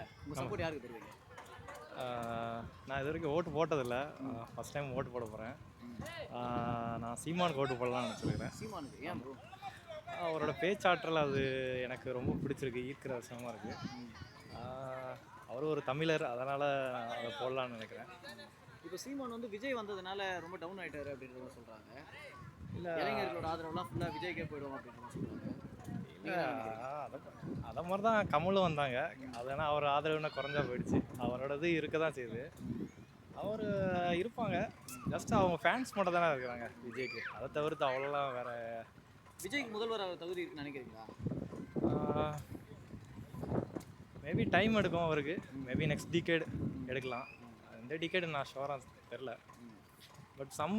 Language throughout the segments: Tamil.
இருக்குல்ல உங்க சப்போர்ட் யாருக்கு தருவீங்க? ஆஹ் நான் இது வரைக்கும் ஓட்டு போட்டதில்ல. ஃபஸ்ட் டைம் ஓட்டு போட போகிறேன் நான் சீமானுக்கு ஓட்டு போடலாம்னு நினச்சிருக்கிறேன். சீமானுக்கு. ஏன் ப்ரோ அவரோட பேச்சாற்றல் அது எனக்கு ரொம்ப பிடிச்சிருக்கு ஈர்க்கிற விஷயமா இருக்குது அவர் ஒரு தமிழர் அதனால் நான் அதை போடலான்னு நினைக்கிறேன். இப்போ சீமான் வந்து விஜய் வந்ததுனால ரொம்ப டவுன் ஆயிட்டாரு அப்படின்ற மாதிரி சொல்றாங்க. இல்லை. இளைஞர்களோட ஆதரவுலாம் ஃபுல்லாக விஜய்க்கே போயிடும் அப்படின்ற இல்லை அதை அதை மாதிரி தான் கமலும் வந்தாங்க. அதனால் அவர் ஆதரவு இன்னும் குறைஞ்சா போயிடுச்சு. அவரோடது இருக்க தான் செய்யுது. அவர் இருப்பாங்க. ஜஸ்ட் அவங்க ஃபேன்ஸ் மட்டும் தானே இருக்கிறாங்க விஜய்க்கு. அதை தவிர்த்து அவ்வளோலாம் வேற விஜய்க்கு முதல்வர் ஆக தகுதி இருக்குன்னு நினைக்கிறீங்களா? மேபி டைம் எடுக்கும் அவருக்கு. மேபி நெக்ஸ்ட் டிகேட் எடுக்கலாம். இந்த டிகேடு நான் ஷோராக தெரில பட் சம்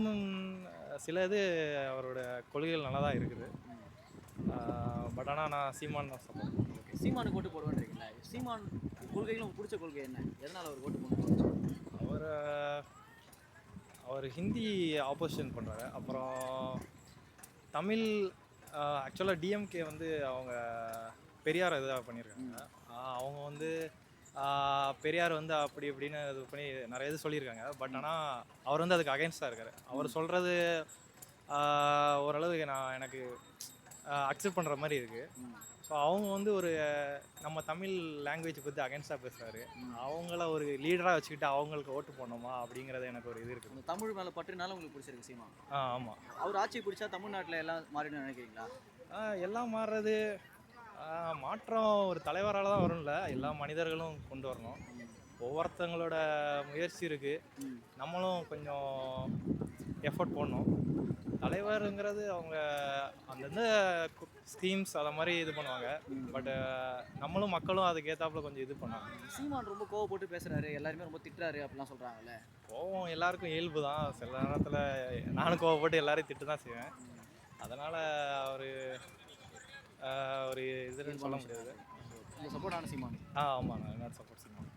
சில இது அவரோட கொள்கைகள் நல்லா தான் இருக்குது பட் ஆனால் நான் சீமான் தான் சப்போர்ட் ஓகே சீமானுக்கு ஓட்டு போடுவேன்றீங்களா? சீமான் கொள்கைகள் உங்களுக்கு பிடிச்ச கொள்கை என்ன? எதனால அவர் ஓட்டு போடணும் அவர் அவர் ஹிந்தி ஆப்போசிஷன் பண்ணுறாரு அப்புறம் தமிழ் ஆக்சுவலாக டிஎம்கே வந்து அவங்க பெரியார் இதாக பண்ணியிருக்காங்க. அவங்க வந்து பெரியார் வந்து அப்படி இப்படின்னு இது பண்ணி நிறைய இது சொல்லியிருக்காங்க. பட் ஆனால் அவர் வந்து அதுக்கு அகைன்ஸ்டாக இருக்கார். அவர் சொல்கிறது ஓரளவு நான் எனக்கு அக்செப்ட் பண்ணுற மாதிரி இருக்குது ஸோ அவங்க வந்து ஒரு நம்ம தமிழ் லாங்குவேஜ் பற்றி அகைன்ஸ்டாக பேசுகிறாரு அவங்கள ஒரு லீடராக வச்சுக்கிட்டு அவங்களுக்கு ஓட்டு போடணுமா அப்படிங்கிறது எனக்கு ஒரு இது இருக்குது தமிழ் மேலே பற்றுனால உங்களுக்கு பிடிச்சிருக்கு சீமான் ஆ ஆமாம் அவர் ஆட்சி பிடிச்சா தமிழ்நாட்டில் எல்லாம் மாறிடும் நினைக்கிறீங்களா? எல்லாம் மாறுறது மாற்றம் ஒரு தலைவரால் தான் வரும்ல. எல்லா மனிதர்களும் கொண்டு வரணும். ஒவ்வொருத்தங்களோட முயற்சி இருக்குது நம்மளும் கொஞ்சம் எஃபோர்ட் போடணும். தலைவருங்கிறது அவங்க அந்தந்த ஸ்கீம்ஸ் அதை மாதிரி இது பண்ணுவாங்க. பட் நம்மளும் மக்களும் அதுக்கு ஏத்தாப்புல கொஞ்சம் இது பண்ணாங்க சீமான் ரொம்ப கோவப்பட்டு பேசுறாரு. எல்லாருமே ரொம்ப திட்டுறாரு அப்படிலாம் சொல்றாங்கல்ல. கோவம் எல்லாருக்கும் இயல்பு தான். சில நேரத்தில் நானும் கோவப்பட்டு எல்லாரையும் திட்டு தான் செய்வேன். அதனால் அவர் ஒரு இதுன்னு சொல்ல முடியாது. சப்போர்ட் ஆன சீமான். ஆ ஆமாம் நான் சப்போர்ட் செய்யணும்